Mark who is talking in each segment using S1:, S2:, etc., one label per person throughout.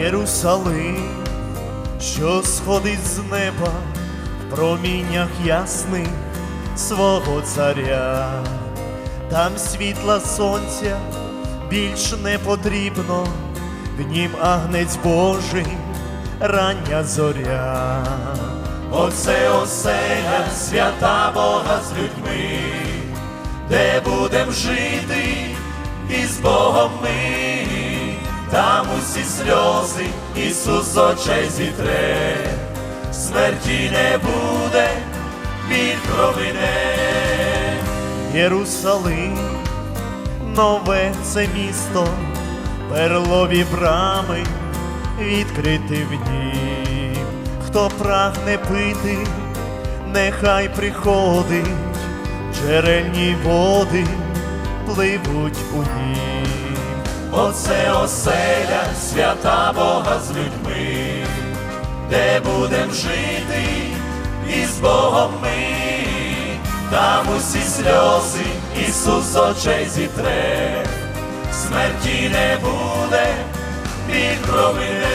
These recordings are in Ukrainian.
S1: Єрусалим, що сходить з неба в проміннях ясних свого царя, там світла сонця більш не потрібно, в нім агнець Божий, рання зоря. Оце оселя свята Бога з людьми, де будем жити із Богом ми, усі сльози Ісус з очей зітре, смерті не буде, біль промине. Єрусалим, нове це місто, перлові брами відкрити в нім. Хто прагне пити, нехай приходить, джерельні води пливуть у нім. Оце оселя, свята Бога з людьми, де будем жити із Богом ми, там усі сльози Ісус з очей зітре, смерті не буде, біль промине.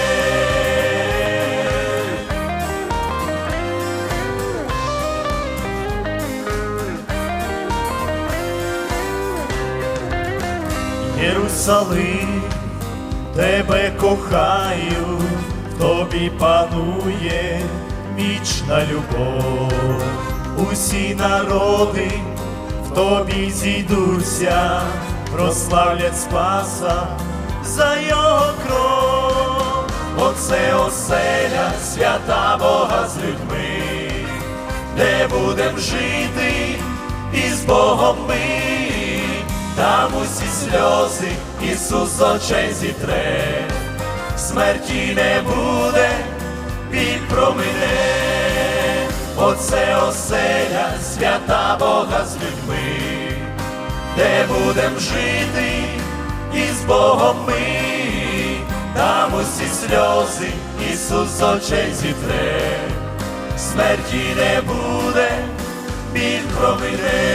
S1: Єрусалим, тебе кохаю, тобі панує вічна любов. Усі народи в тобі зійдуться, прославлять Спаса за його кров. Оце оселя, свята Бога з людьми, де будем жити із Богом ми там усі сльози Ісус з очей зітре, смерті не буде, біль промине, оце оселя, свята Бога з людьми, де будем жити із Богом ми, там усі сльози Ісус з очей зітре, смерті не буде, біль промине.